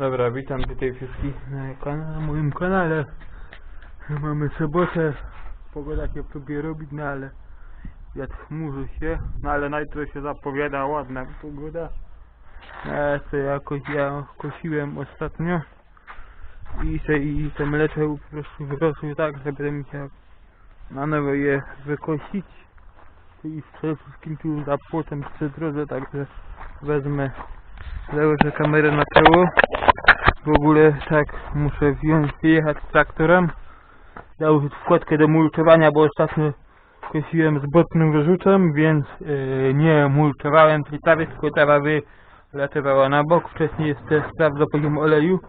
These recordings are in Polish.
Dobra, witam tutaj wszystkich na, na moim kanale. Mamy sobotę, pogoda się próbuje robić, no ale wiatr chmurzy się, no ale na jutro się zapowiada ładna pogoda. Ale to jakoś ja kosiłem ostatnio i te, i te mlecze po prostu wyrosły tak, że będę musiał na nowo je wykosić. I przede wszystkim tu za płotem przy drodze, także wezmę, założę kamerę na czoło. W ogóle tak muszę wziąć, wyjechać traktorem, założyć wkładkę do mulczowania, bo ostatnio kosiłem z bocznym wyrzutem, więc yy, nie mulczowałem tej trawy, tylko trawa wylatywała na bok. Wcześniej jeszcze sprawdzał poziom oleju.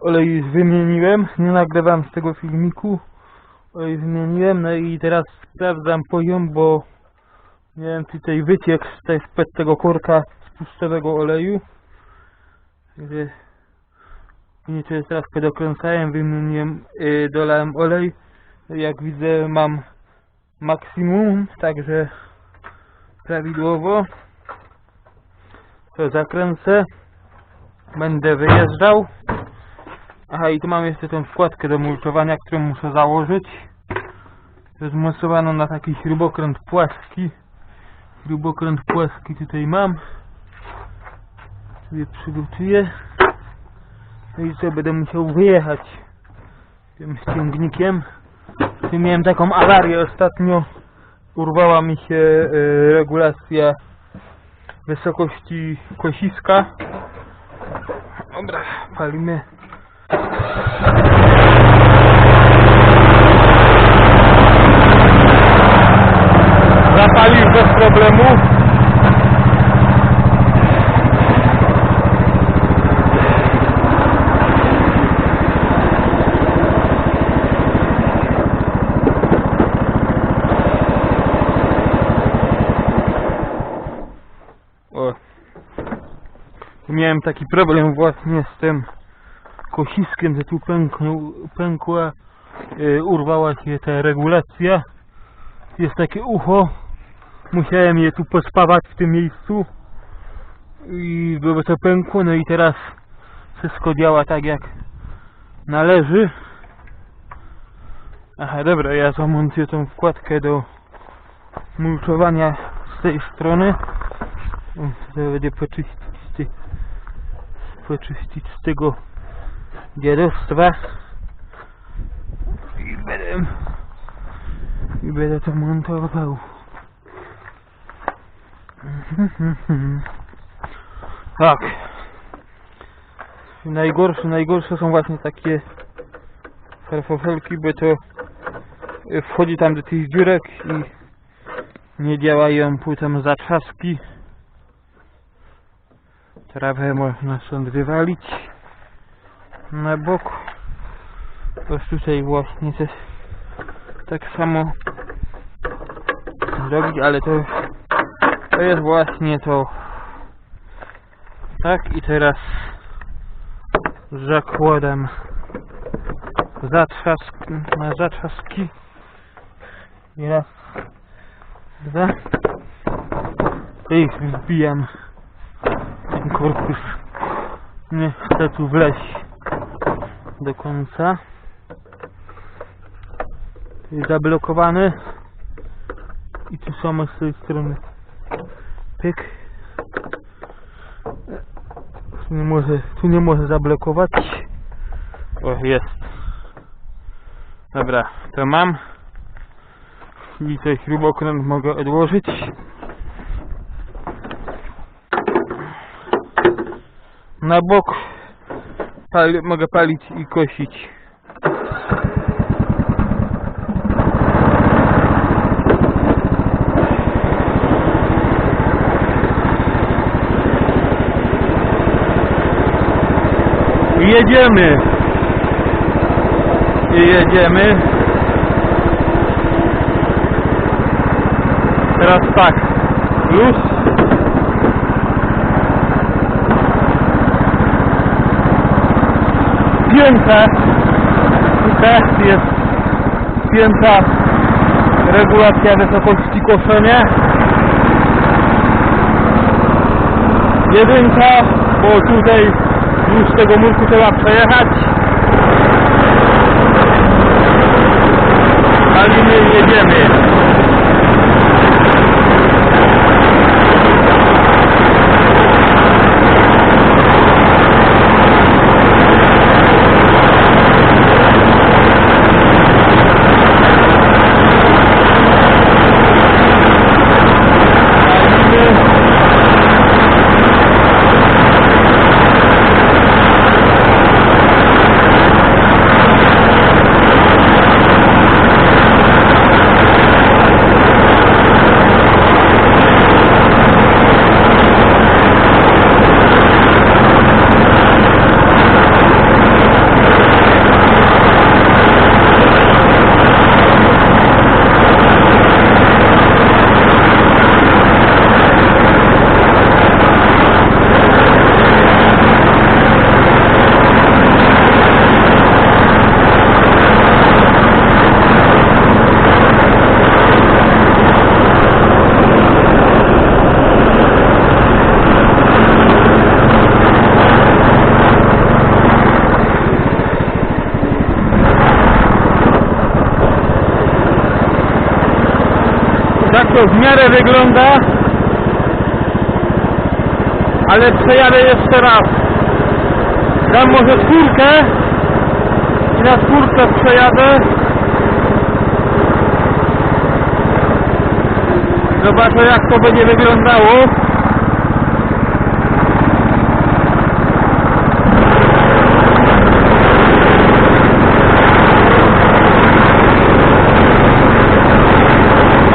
Olej już wymieniłem, nie nagrywam z tego filmiku. Olej wymieniłem, no i teraz sprawdzam poziom, bo miałem tutaj wyciek z tego korka spuszczowego oleju. Także nie to jest teraz dokręcałem, wymieniłem, yy, dolałem olej. Jak widzę mam maksimum, także prawidłowo. To zakręcę. Będę wyjeżdżał. Aha i tu mam jeszcze tą wkładkę do mulczowania, którą muszę założyć. Mocowana na taki śrubokręt płaski. Śrubokręt płaski tutaj mam. Sobie przygotuję. No i co, będę musiał wyjechać tym ściągnikiem. Tu miałem taką awarię ostatnio. Urwała mi się e, regulacja wysokości kosiska. Dobra, palimy. Miałem taki problem właśnie z tym kosiskiem, że tu pękła, y, urwała się ta regulacja. Jest takie ucho. Musiałem je tu pospawać w tym miejscu. I było to pękło, no i teraz wszystko działa tak jak należy. Aha, dobra, ja zamontuję tą wkładkę do mulczowania z tej strony. To będzie poczyścić poczyścić z tego dziadostwa. I będę i będę to montował. Tak. Najgorsze, najgorsze są właśnie takie farfofelki, bo to y, wchodzi tam do tych dziurek i nie działają potem zatrzaski. Trawę można stąd wywalić na bok. Też tutaj właśnie też tak samo zrobić, ale to to jest właśnie to. Tak i teraz zakładam zatrzask na zatrzaski. I raz, dwa. I wbijam korpus. Nie chcę tu wleźć do końca. Jest zablokowany. I tu samo z tej strony. Pyk. Tu nie może, tu nie może zablokować. O, jest. Dobra, to mam. I ten śrubokręt mogę odłożyć. Na bok pali, mogę palić i kosić. Jedziemy. I jedziemy. Teraz tak. Luz. Pięta. Tutaj jest pięta regulacja wysokości koszenia. Jedynka, bo tutaj wzdłuż tego murku trzeba przejechać. Palimy i jedziemy. Palimy. Tak to w miarę wygląda. Ale przejadę jeszcze raz. Dam może skórkę i na skórce przejadę. Zobaczę jak to będzie wyglądało.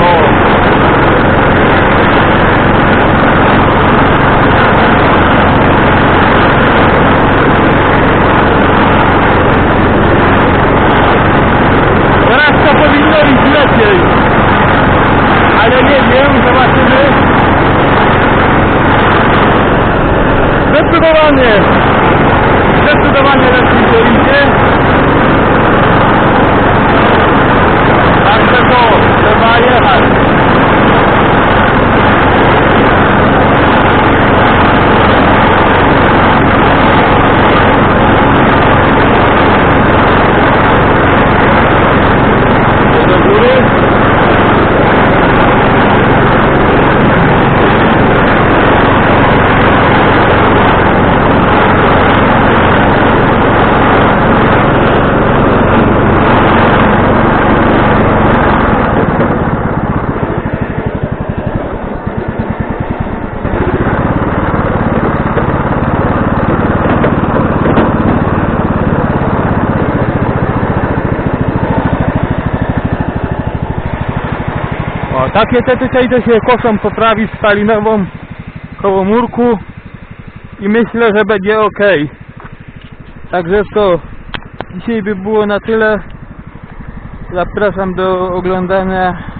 O. Teraz iść lepiej. Ale nie wiem, zobaczymy. Zdecydowanie, zdecydowanie lepiej to idzie. Także to, trzeba jechać. Do góry. O, takie te tutaj to się koszą poprawi spalinową koło murku i myślę, że będzie ok. Także to dzisiaj by było na tyle. Zapraszam do oglądania